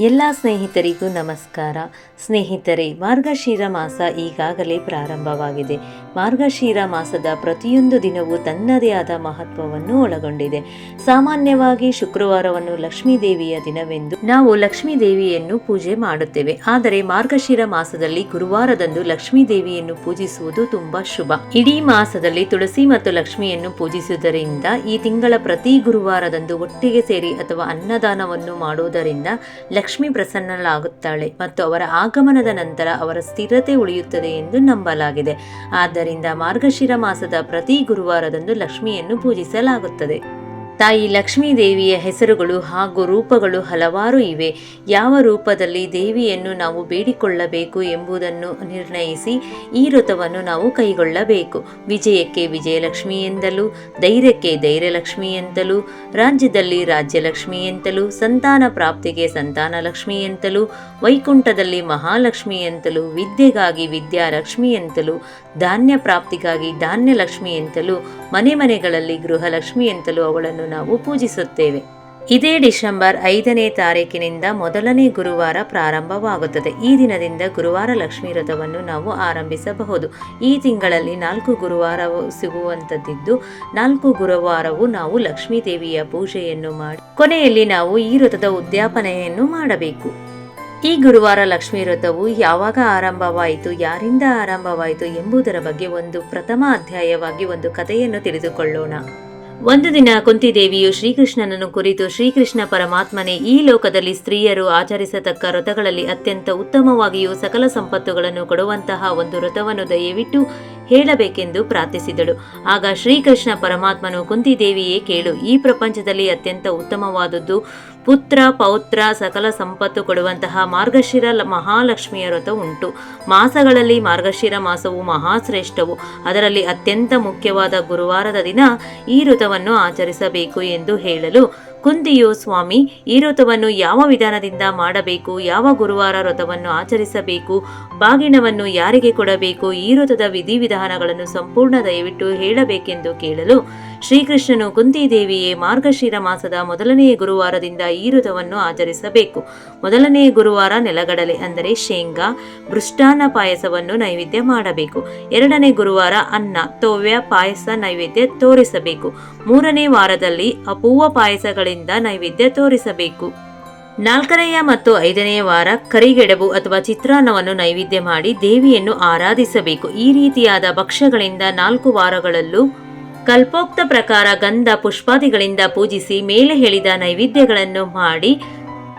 ಎಲ್ಲ ಸ್ನೇಹಿತರಿಗೂ ನಮಸ್ಕಾರ. ಸ್ನೇಹಿತರೆ ಮಾರ್ಗಶಿರ ಮಾಸ ಈಗಾಗಲೇ ಪ್ರಾರಂಭವಾಗಿದೆ. ಮಾರ್ಗಶಿರ ಮಾಸದ ಪ್ರತಿಯೊಂದು ದಿನವೂ ತನ್ನದೇ ಆದ ಮಹತ್ವವನ್ನು ಒಳಗೊಂಡಿದೆ. ಸಾಮಾನ್ಯವಾಗಿ ಶುಕ್ರವಾರವನ್ನು ಲಕ್ಷ್ಮೀ ದೇವಿಯ ದಿನವೆಂದು ನಾವು ಲಕ್ಷ್ಮೀ ದೇವಿಯನ್ನು ಪೂಜೆ ಮಾಡುತ್ತೇವೆ. ಆದರೆ ಮಾರ್ಗಶಿರ ಮಾಸದಲ್ಲಿ ಗುರುವಾರದಂದು ಲಕ್ಷ್ಮೀ ದೇವಿಯನ್ನು ಪೂಜಿಸುವುದು ತುಂಬಾ ಶುಭ. ಇಡೀ ಮಾಸದಲ್ಲಿ ತುಳಸಿ ಮತ್ತು ಲಕ್ಷ್ಮಿಯನ್ನು ಪೂಜಿಸುವುದರಿಂದ ಈ ತಿಂಗಳ ಪ್ರತಿ ಗುರುವಾರದಂದು ಒಟ್ಟಿಗೆ ಸೇರಿ ಅಥವಾ ಅನ್ನದಾನವನ್ನು ಮಾಡುವುದರಿಂದ ಲಕ್ಷ್ಮಿ ಪ್ರಸನ್ನಳಾಗುತ್ತಾಳೆ ಮತ್ತು ಅವರ ಆಗಮನದ ನಂತರ ಅವರ ಸ್ಥಿರತೆ ಉಳಿಯುತ್ತದೆ ಎಂದು ನಂಬಲಾಗಿದೆ. ಆದ್ದರಿಂದ ಮಾರ್ಗಶಿರ ಮಾಸದ ಪ್ರತಿ ಗುರುವಾರದಂದು ಲಕ್ಷ್ಮಿಯನ್ನು ಪೂಜಿಸಲಾಗುತ್ತದೆ. ತಾಯಿ ಲಕ್ಷ್ಮೀ ದೇವಿಯ ಹೆಸರುಗಳು ಹಾಗೂ ರೂಪಗಳು ಹಲವಾರು ಇವೆ. ಯಾವ ರೂಪದಲ್ಲಿ ದೇವಿಯನ್ನು ನಾವು ಬೇಡಿಕೊಳ್ಳಬೇಕು ಎಂಬುದನ್ನು ನಿರ್ಣಯಿಸಿ ಈ ವ್ರತವನ್ನು ನಾವು ಕೈಗೊಳ್ಳಬೇಕು. ವಿಜಯಕ್ಕೆ ವಿಜಯಲಕ್ಷ್ಮಿ ಎಂದಲೂ, ಧೈರ್ಯಕ್ಕೆ ಧೈರ್ಯಲಕ್ಷ್ಮಿ ಎಂತಲೂ ರಾಜ್ಯದಲ್ಲಿ ರಾಜ್ಯಲಕ್ಷ್ಮಿ ಎಂತಲೂ ಸಂತಾನ ಪ್ರಾಪ್ತಿಗೆ ಸಂತಾನ ಲಕ್ಷ್ಮಿ ಎಂತಲೂ ವೈಕುಂಠದಲ್ಲಿ ಮಹಾಲಕ್ಷ್ಮಿ ಎಂತಲೂ ವಿದ್ಯೆಗಾಗಿ ವಿದ್ಯಾಲಕ್ಷ್ಮಿ ಎಂತಲೂ ಧಾನ್ಯ ಪ್ರಾಪ್ತಿಗಾಗಿ ಧಾನ್ಯಲಕ್ಷ್ಮಿ ಎಂತಲೂ ಮನೆ ಮನೆಗಳಲ್ಲಿ ಗೃಹಲಕ್ಷ್ಮಿ ಎಂತಲೂ ಅವಳನ್ನು ನಾವು ಪೂಜಿಸುತ್ತೇವೆ. ಇದೇ ಡಿಸೆಂಬರ್ ಐದನೇ ತಾರೀಕಿನಿಂದ ಮೊದಲನೇ ಗುರುವಾರ ಪ್ರಾರಂಭವಾಗುತ್ತದೆ. ಈ ದಿನದಿಂದ ಗುರುವಾರ ಲಕ್ಷ್ಮೀ ವ್ರತವನ್ನು ನಾವು ಆರಂಭಿಸಬಹುದು. ಈ ತಿಂಗಳಲ್ಲಿ ನಾಲ್ಕು ಗುರುವಾರವು ಸಿಗುವಂತದ್ದಿದ್ದು, ನಾಲ್ಕು ಗುರುವಾರವು ನಾವು ಲಕ್ಷ್ಮೀ ದೇವಿಯ ಪೂಜೆಯನ್ನು ಮಾಡಿ, ಕೊನೆಯಲ್ಲಿ ನಾವು ಈ ವ್ರತದ ಉದ್ಯಾಪನೆಯನ್ನು ಮಾಡಬೇಕು. ಈ ಗುರುವಾರ ಲಕ್ಷ್ಮೀ ವ್ರತವು ಯಾವಾಗ ಆರಂಭವಾಯಿತು, ಯಾರಿಂದ ಆರಂಭವಾಯಿತು ಎಂಬುದರ ಬಗ್ಗೆ ಒಂದು ಪ್ರಥಮ ಅಧ್ಯಾಯವಾಗಿ ಒಂದು ಕಥೆಯನ್ನು ತಿಳಿದುಕೊಳ್ಳೋಣ. ಒಂದು ದಿನ ಕುಂತಿದೇವಿಯು ಶ್ರೀಕೃಷ್ಣನನ್ನು ಕುರಿತು ಶ್ರೀಕೃಷ್ಣ ಪರಮಾತ್ಮನೇ, ಈ ಲೋಕದಲ್ಲಿ ಸ್ತ್ರೀಯರು ಆಚರಿಸತಕ್ಕ ವ್ರತಗಳಲ್ಲಿ ಅತ್ಯಂತ ಉತ್ತಮವಾಗಿಯೂ ಸಕಲ ಸಂಪತ್ತುಗಳನ್ನು ಕೊಡುವಂತಹ ಒಂದು ವ್ರತವನ್ನು ದಯವಿಟ್ಟು ಹೇಳಬೇಕೆಂದು ಪ್ರಾರ್ಥಿಸಿದಳು. ಆಗ ಶ್ರೀಕೃಷ್ಣ ಪರಮಾತ್ಮನು, ಕುಂತಿದೇವಿಯೇ, ಕೇಳು, ಈ ಪ್ರಪಂಚದಲ್ಲಿ ಅತ್ಯಂತ ಉತ್ತಮವಾದದ್ದು ಪುತ್ರ, ಪೌತ್ರ, ಸಕಲ ಸಂಪತ್ತು ಕೊಡುವಂತಹ ಮಾರ್ಗಶಿರ ಮಹಾಲಕ್ಷ್ಮಿಯ ವ್ರತ ಉಂಟು. ಮಾಸಗಳಲ್ಲಿ ಮಾರ್ಗಶಿರ ಮಾಸವು ಮಹಾಶ್ರೇಷ್ಠವು. ಅದರಲ್ಲಿ ಅತ್ಯಂತ ಮುಖ್ಯವಾದ ಗುರುವಾರದ ದಿನ ಈ ವ್ರತವನ್ನು ಆಚರಿಸಬೇಕು ಎಂದು ಹೇಳಲು, ಕುಂತಿಯು ಸ್ವಾಮಿ, ಈ ವ್ರತವನ್ನು ಯಾವ ವಿಧಾನದಿಂದ ಮಾಡಬೇಕು, ಯಾವ ಗುರುವಾರ ವ್ರತವನ್ನು ಆಚರಿಸಬೇಕು, ಬಾಗಿಣವನ್ನು ಯಾರಿಗೆ ಕೊಡಬೇಕು, ಈ ವ್ರತದ ವಿಧಿವಿಧಾನಗಳನ್ನು ಸಂಪೂರ್ಣ ದಯವಿಟ್ಟು ಹೇಳಬೇಕೆಂದು ಕೇಳಲು ಶ್ರೀಕೃಷ್ಣನು ಕುಂತಿದೇವಿಯೇ ಮಾರ್ಗಶಿರ ಮಾಸದ ಮೊದಲನೆಯ ಗುರುವಾರದಿಂದ ಈ ಋತವನ್ನು ಆಚರಿಸಬೇಕು. ಮೊದಲನೆಯ ಗುರುವಾರ ನೆಲಗಡಲೆ ಅಂದರೆ ಶೇಂಗಾ, ಮೃಷ್ಟಾನ್ನ ಪಾಯಸವನ್ನು ನೈವೇದ್ಯ ಮಾಡಬೇಕು. ಎರಡನೇ ಗುರುವಾರ ಅನ್ನ, ತೋವ್ಯ, ಪಾಯಸ ನೈವೇದ್ಯ ತೋರಿಸಬೇಕು. ಮೂರನೇ ವಾರದಲ್ಲಿ ಅಪೂವ ಪಾಯಸಗಳಿಂದ ನೈವೇದ್ಯ ತೋರಿಸಬೇಕು. ನಾಲ್ಕನೆಯ ಮತ್ತು ಐದನೆಯ ವಾರ ಕರಿಗೆಡಬು ಅಥವಾ ಚಿತ್ರಾನ್ನವನ್ನು ನೈವೇದ್ಯ ಮಾಡಿ ದೇವಿಯನ್ನು ಆರಾಧಿಸಬೇಕು. ಈ ರೀತಿಯಾದ ಭಕ್ಷ್ಯಗಳಿಂದ ನಾಲ್ಕು ವಾರಗಳಲ್ಲೂ ಕಲ್ಪೋಕ್ತ ಪ್ರಕಾರ ಗಂಧ ಪುಷ್ಪಾದಿಗಳಿಂದ ಪೂಜಿಸಿ ಮೇಲೆ ಹೇಳಿದ ನೈವೇದ್ಯಗಳನ್ನು ಮಾಡಿ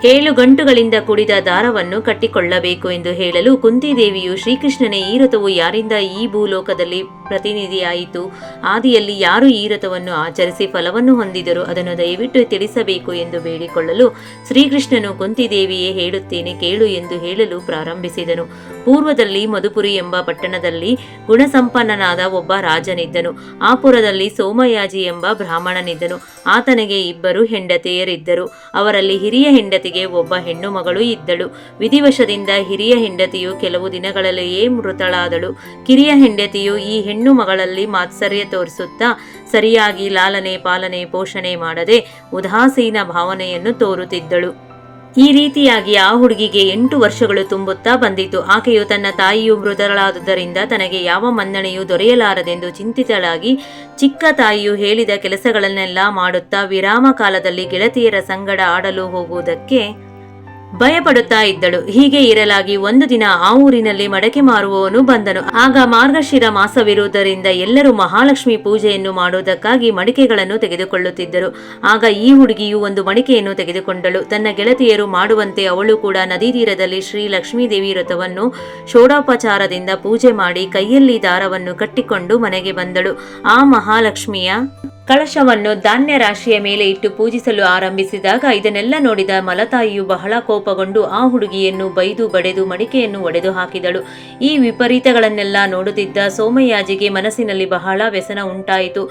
ಏಳು ಗಂಟುಗಳಿಂದ ಕೂಡಿದ ದಾರವನ್ನು ಕಟ್ಟಿಕೊಳ್ಳಬೇಕು ಎಂದು ಹೇಳಲು ಕುಂತಿದೇವಿಯು ಶ್ರೀಕೃಷ್ಣನೇ, ಈ ರಥವು ಯಾರಿಂದ ಈ ಭೂಲೋಕದಲ್ಲಿ ಪ್ರತಿನಿಧಿಯಾಯಿತು? ಆದಿಯಲ್ಲಿ ಯಾರು ಈ ರಥವನ್ನು ಆಚರಿಸಿ ಫಲವನ್ನು ಹೊಂದಿದರು? ಅದನ್ನು ದಯವಿಟ್ಟು ತಿಳಿಸಬೇಕು ಎಂದು ಬೇಡಿಕೊಳ್ಳಲು ಶ್ರೀಕೃಷ್ಣನು ಕುಂತಿದೇವಿಯೇ ಹೇಳುತ್ತೇನೆ, ಕೇಳು ಎಂದು ಹೇಳಲು ಪ್ರಾರಂಭಿಸಿದನು. ಪೂರ್ವದಲ್ಲಿ ಮಧುಪುರಿ ಎಂಬ ಪಟ್ಟಣದಲ್ಲಿ ಗುಣಸಂಪನ್ನನಾದ ಒಬ್ಬ ರಾಜನಿದ್ದನು. ಆ ಪುರದಲ್ಲಿ ಸೋಮಯಾಜಿ ಎಂಬ ಬ್ರಾಹ್ಮಣನಿದ್ದನು. ಆತನಿಗೆ ಇಬ್ಬರು ಹೆಂಡತಿಯರಿದ್ದರು. ಅವರಲ್ಲಿ ಹಿರಿಯ ಹೆಂಡತಿಗೆ ಒಬ್ಬ ಹೆಣ್ಣು ಮಗಳು ಇದ್ದಳು. ವಿಧಿವಶದಿಂದ ಹಿರಿಯ ಹೆಂಡತಿಯು ಕೆಲವು ದಿನಗಳಲ್ಲಿಯೇ ಮೃತಳಾದಳು. ಕಿರಿಯ ಹೆಂಡತಿಯು ಈ ಹೆಣ್ಣು ಮಗಳಲ್ಲಿ ಮಾತ್ಸರ್ಯ ತೋರಿಸುತ್ತಾ, ಸರಿಯಾಗಿ ಲಾಲನೆ ಪಾಲನೆ ಪೋಷಣೆ ಮಾಡದೆ, ಉದಾಸೀನ ಭಾವನೆಯನ್ನು ತೋರುತ್ತಿದ್ದಳು. ಈ ರೀತಿಯಾಗಿ ಆ ಹುಡುಗಿಗೆ ಎಂಟು ವರ್ಷಗಳು ತುಂಬುತ್ತಾ ಬಂದಿತು. ಆಕೆಯು ತನ್ನ ತಾಯಿಯು ಮೃತಳಾದುದರಿಂದ ತನಗೆ ಯಾವ ಮನ್ನಣೆಯೂ ದೊರೆಯಲಾರದೆಂದು ಚಿಂತಿತಳಾಗಿ ಚಿಕ್ಕ ತಾಯಿಯು ಹೇಳಿದ ಕೆಲಸಗಳನ್ನೆಲ್ಲ ಮಾಡುತ್ತಾ ವಿರಾಮ ಕಾಲದಲ್ಲಿ ಗೆಳತಿಯರ ಸಂಗಡ ಆಡಲು ಹೋಗುವುದಕ್ಕೆ ಭಯಪಡುತ್ತಾ ಇದ್ದಳು. ಹೀಗೆ ಇರಲಾಗಿ ಒಂದು ದಿನ ಆ ಊರಿನಲ್ಲಿ ಮಡಕೆ ಮಾರುವವನು ಬಂದನು. ಆಗ ಮಾರ್ಗಶಿರ ಮಾಸವಿರುವುದರಿಂದ ಎಲ್ಲರೂ ಮಹಾಲಕ್ಷ್ಮಿ ಪೂಜೆಯನ್ನು ಮಾಡುವುದಕ್ಕಾಗಿ ಮಡಿಕೆಗಳನ್ನು ತೆಗೆದುಕೊಳ್ಳುತ್ತಿದ್ದರು. ಆಗ ಈ ಹುಡುಗಿಯು ಒಂದು ಮಡಿಕೆಯನ್ನು ತೆಗೆದುಕೊಂಡಳು. ತನ್ನ ಗೆಳತಿಯರು ಮಾಡುವಂತೆ ಅವಳು ಕೂಡ ನದಿ ತೀರದಲ್ಲಿ ಶ್ರೀ ಲಕ್ಷ್ಮೀದೇವಿ ವ್ರತವನ್ನು ಷೋಡೋಪಚಾರದಿಂದ ಪೂಜೆ ಮಾಡಿ ಕೈಯಲ್ಲಿ ದಾರವನ್ನು ಕಟ್ಟಿಕೊಂಡು ಮನೆಗೆ ಬಂದಳು. ಆ ಮಹಾಲಕ್ಷ್ಮಿಯ ಕಳಶವನ್ನು ಧಾನ್ಯ ರಾಶಿಯ ಮೇಲೆ ಇಟ್ಟು ಪೂಜಿಸಲು ಆರಂಭಿಸಿದಾಗ ಇದನ್ನೆಲ್ಲ ನೋಡಿದ ಮಲತಾಯಿಯು ಬಹಳ ಕೋಪಗೊಂಡು ಆ ಹುಡುಗಿಯನ್ನು ಬೈದು ಬಡೆದು ಮಡಿಕೆಯನ್ನು ಒಡೆದು ಹಾಕಿದಳು. ಈ ವಿಪರೀತಗಳನ್ನೆಲ್ಲ ನೋಡುತ್ತಿದ್ದ ಸೋಮಯ್ಯಾಜಿಗೆ ಮನಸ್ಸಿನಲ್ಲಿ ಬಹಳ ವ್ಯಸನ ಉಂಟಾಯಿತು.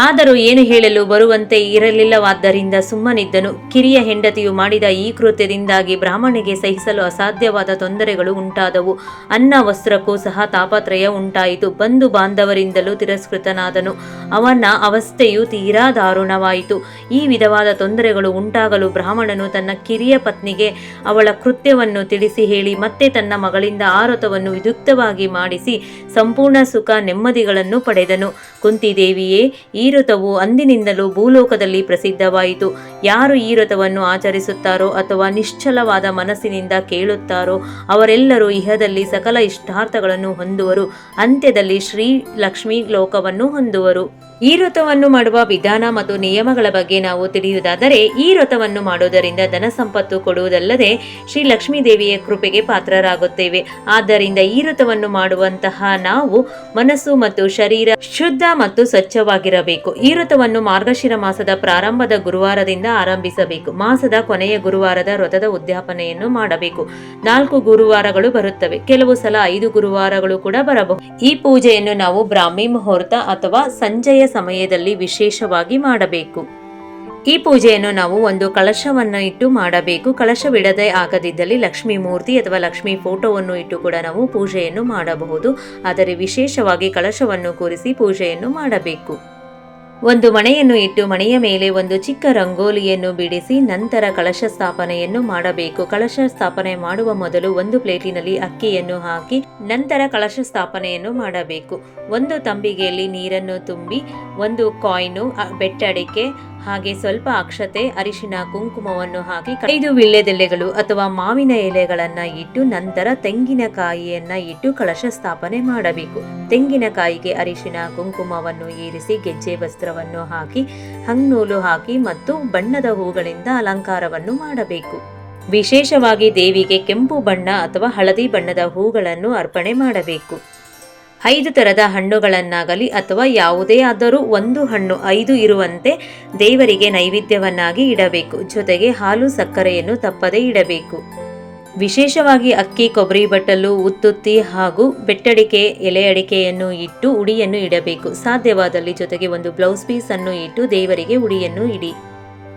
ಆದರೂ ಏನು ಹೇಳಲು ಬರುವಂತೆ ಇರಲಿಲ್ಲವಾದ್ದರಿಂದ ಸುಮ್ಮನಿದ್ದನು. ಕಿರಿಯ ಹೆಂಡತಿಯು ಮಾಡಿದ ಈ ಕೃತ್ಯದಿಂದಾಗಿ ಬ್ರಾಹ್ಮಣಿಗೆ ಸಹಿಸಲು ಅಸಾಧ್ಯವಾದ ತೊಂದರೆಗಳು ಉಂಟಾದವು. ಅನ್ನ, ವಸ್ತ್ರಕ್ಕೂ ಸಹ ತಾಪತ್ರಯ ಉಂಟಾಯಿತು. ಬಂಧು ಬಾಂಧವರಿಂದಲೂ ತಿರಸ್ಕೃತನಾದನು. ಅವನ ಅವಸ್ಥೆಯು ತೀರಾ ದಾರುಣವಾಯಿತು. ಈ ವಿಧವಾದ ತೊಂದರೆಗಳು ಉಂಟಾಗಲು ಬ್ರಾಹ್ಮಣನು ತನ್ನ ಕಿರಿಯ ಪತ್ನಿಗೆ ಅವಳ ಕೃತ್ಯವನ್ನು ತಿಳಿಸಿ ಹೇಳಿ, ಮತ್ತೆ ತನ್ನ ಮಗಳಿಂದ ಆರತವನ್ನು ವಿದುಕ್ತವಾಗಿ ಮಾಡಿಸಿ, ಸಂಪೂರ್ಣ ಸುಖ ನೆಮ್ಮದಿಗಳನ್ನು ಪಡೆದನು. ಕುಂತಿದೇವಿಯೇ, ಈ ಋತವು ಅಂದಿನಿಂದಲೂ ಭೂಲೋಕದಲ್ಲಿ ಪ್ರಸಿದ್ಧವಾಯಿತು. ಯಾರು ಈ ರಥವನ್ನು ಆಚರಿಸುತ್ತಾರೋ ಅಥವಾ ನಿಶ್ಚಲವಾದ ಮನಸ್ಸಿನಿಂದ ಕೇಳುತ್ತಾರೋ ಅವರೆಲ್ಲರೂ ಇಹದಲ್ಲಿ ಸಕಲ ಇಷ್ಟಾರ್ಥಗಳನ್ನು ಹೊಂದುವರು. ಅಂತ್ಯದಲ್ಲಿ ಶ್ರೀ ಲಕ್ಷ್ಮೀ ಲೋಕವನ್ನು ಹೊಂದುವರು. ಈ ವ್ರತವನ್ನು ಮಾಡುವ ವಿಧಾನ ಮತ್ತು ನಿಯಮಗಳ ಬಗ್ಗೆ ನಾವು ತಿಳಿಯುವುದಾದರೆ, ಈ ವ್ರತವನ್ನು ಮಾಡುವುದರಿಂದ ಧನ ಸಂಪತ್ತು ಕೊಡುವುದಲ್ಲದೆ ಶ್ರೀ ಲಕ್ಷ್ಮೀ ದೇವಿಯ ಕೃಪೆಗೆ ಪಾತ್ರರಾಗುತ್ತೇವೆ. ಆದ್ದರಿಂದ ಈ ವ್ರತವನ್ನು ಮಾಡುವಂತಹ ನಾವು ಮನಸ್ಸು ಮತ್ತು ಶರೀರ ಶುದ್ಧ ಮತ್ತು ಸ್ವಚ್ಛವಾಗಿರಬೇಕು. ಈ ವ್ರತವನ್ನು ಮಾರ್ಗಶಿರ ಮಾಸದ ಪ್ರಾರಂಭದ ಗುರುವಾರದಿಂದ ಆರಂಭಿಸಬೇಕು. ಮಾಸದ ಕೊನೆಯ ಗುರುವಾರದ ವ್ರತದ ಉದ್ಯಾಪನೆಯನ್ನು ಮಾಡಬೇಕು. ನಾಲ್ಕು ಗುರುವಾರಗಳು ಬರುತ್ತವೆ. ಕೆಲವು ಸಲ ಐದು ಗುರುವಾರಗಳು ಕೂಡ ಬರಬಹುದು. ಈ ಪೂಜೆಯನ್ನು ನಾವು ಬ್ರಾಹ್ಮಿ ಮುಹೂರ್ತ ಅಥವಾ ಸಂಜೆಯ ಸಮಯದಲ್ಲಿ ವಿಶೇಷವಾಗಿ ಮಾಡಬೇಕು. ಈ ಪೂಜೆಯನ್ನು ನಾವು ಒಂದು ಕಳಶವನ್ನು ಇಟ್ಟು ಮಾಡಬೇಕು. ಕಳಶವಿಡದೆ ಆಗದಿದ್ದಲ್ಲಿ ಲಕ್ಷ್ಮೀ ಮೂರ್ತಿ ಅಥವಾ ಲಕ್ಷ್ಮೀ ಫೋಟೋವನ್ನು ಇಟ್ಟು ಕೂಡ ನಾವು ಪೂಜೆಯನ್ನು ಮಾಡಬಹುದು. ಆದರೆ ವಿಶೇಷವಾಗಿ ಕಳಶವನ್ನು ಕೂರಿಸಿ ಪೂಜೆಯನ್ನು ಮಾಡಬೇಕು. ಒಂದು ಮಣೆಯನ್ನು ಇಟ್ಟು ಮಣೆಯ ಮೇಲೆ ಒಂದು ಚಿಕ್ಕ ರಂಗೋಲಿಯನ್ನು ಬಿಡಿಸಿ ನಂತರ ಕಳಶ ಸ್ಥಾಪನೆಯನ್ನು ಮಾಡಬೇಕು. ಕಳಶ ಸ್ಥಾಪನೆ ಮಾಡುವ ಮೊದಲು ಒಂದು ಪ್ಲೇಟಿನಲ್ಲಿ ಅಕ್ಕಿಯನ್ನು ಹಾಕಿ ನಂತರ ಕಳಶ ಸ್ಥಾಪನೆಯನ್ನು ಮಾಡಬೇಕು. ಒಂದು ತಂಬಿಗೆಯಲ್ಲಿ ನೀರನ್ನು ತುಂಬಿ, ಒಂದು ಕಾಯಿನು ಬೆಟ್ಟಡಿಕೆ ಹಾಗೆ ಸ್ವಲ್ಪ ಅಕ್ಷತೆ ಅರಿಶಿನ ಕುಂಕುಮವನ್ನು ಹಾಕಿ ಐದು ವಿಳ್ಳೆದೆಲೆಗಳು ಅಥವಾ ಮಾವಿನ ಎಲೆಗಳನ್ನ ಇಟ್ಟು ನಂತರ ತೆಂಗಿನಕಾಯಿಯನ್ನ ಇಟ್ಟು ಕಳಶ ಸ್ಥಾಪನೆ ಮಾಡಬೇಕು. ತೆಂಗಿನಕಾಯಿಗೆ ಅರಿಶಿನ ಕುಂಕುಮವನ್ನು ಏರಿಸಿ ಗೆಜ್ಜೆ ವಸ್ತ್ರವನ್ನು ಹಾಕಿ, ಹಂಗ್ನೂಲು ಹಾಕಿ ಮತ್ತು ಬಣ್ಣದ ಹೂಗಳಿಂದ ಅಲಂಕಾರವನ್ನು ಮಾಡಬೇಕು. ವಿಶೇಷವಾಗಿ ದೇವಿಗೆ ಕೆಂಪು ಬಣ್ಣ ಅಥವಾ ಹಳದಿ ಬಣ್ಣದ ಹೂಗಳನ್ನು ಅರ್ಪಣೆ ಮಾಡಬೇಕು. ಐದು ಥರದ ಹಣ್ಣುಗಳನ್ನಾಗಲಿ ಅಥವಾ ಯಾವುದೇ ಆದರೂ ಒಂದು ಹಣ್ಣು ಐದು ಇರುವಂತೆ ದೇವರಿಗೆ ನೈವೇದ್ಯವನ್ನಾಗಿ ಇಡಬೇಕು. ಜೊತೆಗೆ ಹಾಲು ಸಕ್ಕರೆಯನ್ನು ತಪ್ಪದೇ ಇಡಬೇಕು. ವಿಶೇಷವಾಗಿ ಅಕ್ಕಿ, ಕೊಬ್ಬರಿ ಬಟ್ಟಲು, ಉತ್ತುತ್ತಿ ಹಾಗೂ ಬೆಟ್ಟಡಿಕೆ, ಎಲೆ ಅಡಿಕೆಯನ್ನು ಇಟ್ಟು ಉಡಿಯನ್ನು ಇಡಬೇಕು. ಸಾಧ್ಯವಾದಲ್ಲಿ ಜೊತೆಗೆ ಒಂದು ಬ್ಲೌಸ್ ಪೀಸನ್ನು ಇಟ್ಟು ದೇವರಿಗೆ ಉಡಿಯನ್ನು ಇಡಿ.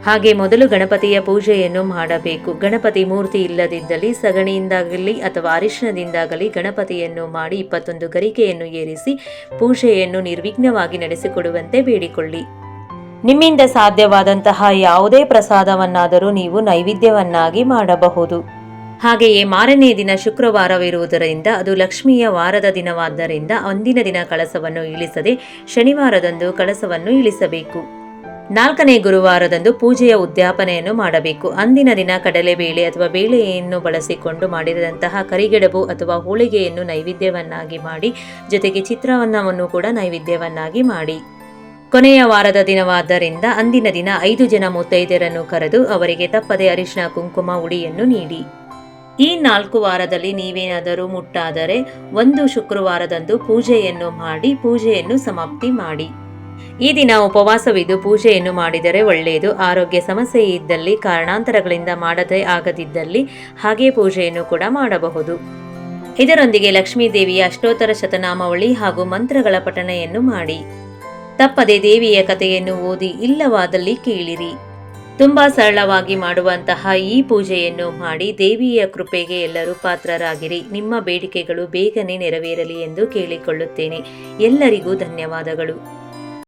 ಹಾಗೆ ಮೊದಲು ಗಣಪತಿಯ ಪೂಜೆಯನ್ನು ಮಾಡಬೇಕು. ಗಣಪತಿ ಮೂರ್ತಿ ಇಲ್ಲದಿದ್ದಲ್ಲಿ ಸಗಣಿಯಿಂದಾಗಲಿ ಅಥವಾ ಅರಿಶಿನದಿಂದಾಗಲಿ ಗಣಪತಿಯನ್ನು ಮಾಡಿ ಇಪ್ಪತ್ತೊಂದು ಗರಿಕೆಯನ್ನು ಏರಿಸಿ ಪೂಜೆಯನ್ನು ನಿರ್ವಿಘ್ನವಾಗಿ ನಡೆಸಿಕೊಡುವಂತೆ ಬೇಡಿಕೊಳ್ಳಿ. ನಿಮ್ಮಿಂದ ಸಾಧ್ಯವಾದಂತಹ ಯಾವುದೇ ಪ್ರಸಾದವನ್ನಾದರೂ ನೀವು ನೈವೇದ್ಯವನ್ನಾಗಿ ಮಾಡಬಹುದು. ಹಾಗೆಯೇ ಮಾರನೇ ದಿನ ಶುಕ್ರವಾರವಿರುವುದರಿಂದ ಅದು ಲಕ್ಷ್ಮಿಯ ವಾರದ ದಿನವಾದ್ದರಿಂದ ಅಂದಿನ ದಿನ ಕಳಸವನ್ನು ಇಳಿಸದೆ ಶನಿವಾರದಂದು ಕಳಸವನ್ನು ಇಳಿಸಬೇಕು. ನಾಲ್ಕನೇ ಗುರುವಾರದಂದು ಪೂಜೆಯ ಉದ್ಯಾಪನೆಯನ್ನು ಮಾಡಬೇಕು. ಅಂದಿನ ದಿನ ಕಡಲೆಬೇಳೆ ಅಥವಾ ಬೇಳೆಯನ್ನು ಬಳಸಿಕೊಂಡು ಮಾಡಿದಂತಹ ಕರಿಗೆಡಬು ಅಥವಾ ಹೋಳಿಗೆಯನ್ನು ನೈವೇದ್ಯವನ್ನಾಗಿ ಮಾಡಿ, ಜೊತೆಗೆ ಚಿತ್ರವನ್ನವನ್ನು ಕೂಡ ನೈವೇದ್ಯವನ್ನಾಗಿ ಮಾಡಿ. ಕೊನೆಯ ವಾರದ ದಿನವಾದ್ದರಿಂದ ಅಂದಿನ ದಿನ ಐದು ಜನ ಮುತ್ತೈದೆಯರನ್ನು ಕರೆದು ಅವರಿಗೆ ತಪ್ಪದೆ ಅರಿಶಿನ ಕುಂಕುಮ, ಉಡಿಯನ್ನು ನೀಡಿ. ಈ ನಾಲ್ಕು ವಾರದಲ್ಲಿ ನೀವೇನಾದರೂ ಮುಟ್ಟಾದರೆ, ಒಂದು ಶುಕ್ರವಾರದಂದು ಪೂಜೆಯನ್ನು ಮಾಡಿ, ಪೂಜೆಯನ್ನು ಸಮಾಪ್ತಿ ಮಾಡಿ. ಈ ದಿನ ಉಪವಾಸವಿದ್ದು ಪೂಜೆಯನ್ನು ಮಾಡಿದರೆ ಒಳ್ಳೆಯದು. ಆರೋಗ್ಯ ಸಮಸ್ಯೆ ಇದ್ದಲ್ಲಿ, ಕಾರಣಾಂತರಗಳಿಂದ ಮಾಡದೇ ಆಗದಿದ್ದಲ್ಲಿ ಹಾಗೆ ಪೂಜೆಯನ್ನು ಕೂಡ ಮಾಡಬಹುದು. ಇದರೊಂದಿಗೆ ಲಕ್ಷ್ಮೀ ದೇವಿಯ ಅಷ್ಟೋತ್ತರ ಶತನಾಮಾವಳಿ ಹಾಗೂ ಮಂತ್ರಗಳ ಪಠಣೆಯನ್ನು ಮಾಡಿ. ತಪ್ಪದೆ ದೇವಿಯ ಕಥೆಯನ್ನು ಓದಿ ಇಲ್ಲವಾದಲ್ಲಿ ಕೇಳಿರಿ. ತುಂಬಾ ಸರಳವಾಗಿ ಮಾಡುವಂತಹ ಈ ಪೂಜೆಯನ್ನು ಮಾಡಿ ದೇವಿಯ ಕೃಪೆಗೆ ಎಲ್ಲರೂ ಪಾತ್ರರಾಗಿರಿ. ನಿಮ್ಮ ಬೇಡಿಕೆಗಳು ಬೇಗನೆ ನೆರವೇರಲಿ ಎಂದು ಕೇಳಿಕೊಳ್ಳುತ್ತೇನೆ. ಎಲ್ಲರಿಗೂ ಧನ್ಯವಾದಗಳು.